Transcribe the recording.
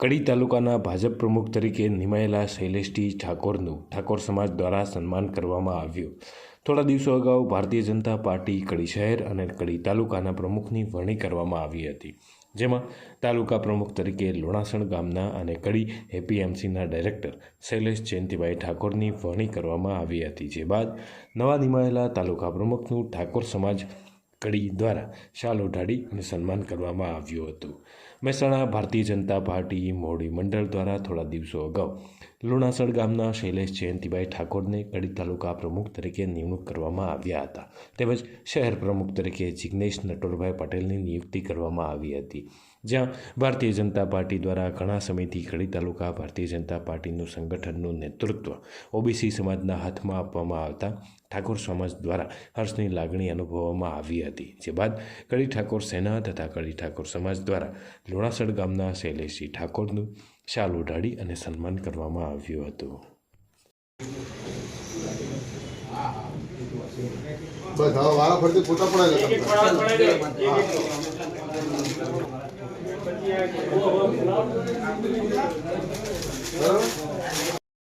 કડી તાલુકાના ભાજપ પ્રમુખ તરીકે નિમાયેલા શૈલેષજી ઠાકોરનું ઠાકોર સમાજ દ્વારા સન્માન કરવામાં આવ્યું. થોડા દિવસો અગાઉ ભારતીય જનતા પાર્ટી કડી શહેર અને કડી તાલુકાના પ્રમુખની વરણી કરવામાં આવી હતી. જેમાં તાલુકા પ્રમુખ તરીકે લોણાસણ ગામના અને કડી એપીએમસીના ડાયરેક્ટર શૈલેષ જયંતિભાઈ ઠાકોરની વરણી કરવામાં આવી હતી. જે બાદ નવા નિમાયેલા તાલુકા પ્રમુખનું ઠાકોર સમાજ કડી દ્વારા શાલ ઓઢાડી અને સન્માન કરવામાં આવ્યું હતું. મહેસાણા ભારતીય જનતા પાર્ટી મોડી મંડળ દ્વારા થોડા દિવસો અગાઉ લુણાસણ ગામના શૈલેષ જયંતિભાઈ ઠાકોરને કડી તાલુકા પ્રમુખ તરીકે નિમણૂક કરવામાં આવ્યા હતા. તેમજ શહેર પ્રમુખ તરીકે જિગ્નેશ નટોરભાઈ પટેલની નિયુક્તિ કરવામાં આવી હતી. જ્યાં ભારતીય જનતા પાર્ટી દ્વારા ઘણા સમયથી કડી તાલુકા ભારતીય જનતા પાર્ટીનું સંગઠનનું નેતૃત્વ ઓબીસી સમાજના હાથમાં આપવામાં આવતા ઠાકોર સમાજ દ્વારા હર્ષની લાગણી અનુભવવામાં આવી હતી. જે બાદ કડી ઠાકોર સેના તથા કડી ઠાકોર સમાજ દ્વારા લોણાસડ ગામના શૈલેષજી ઠાકોરનું શાલ ઉઢાડી અને સન્માન કરવામાં આવ્યું હતું. બસ હવે ફરતી ફોટા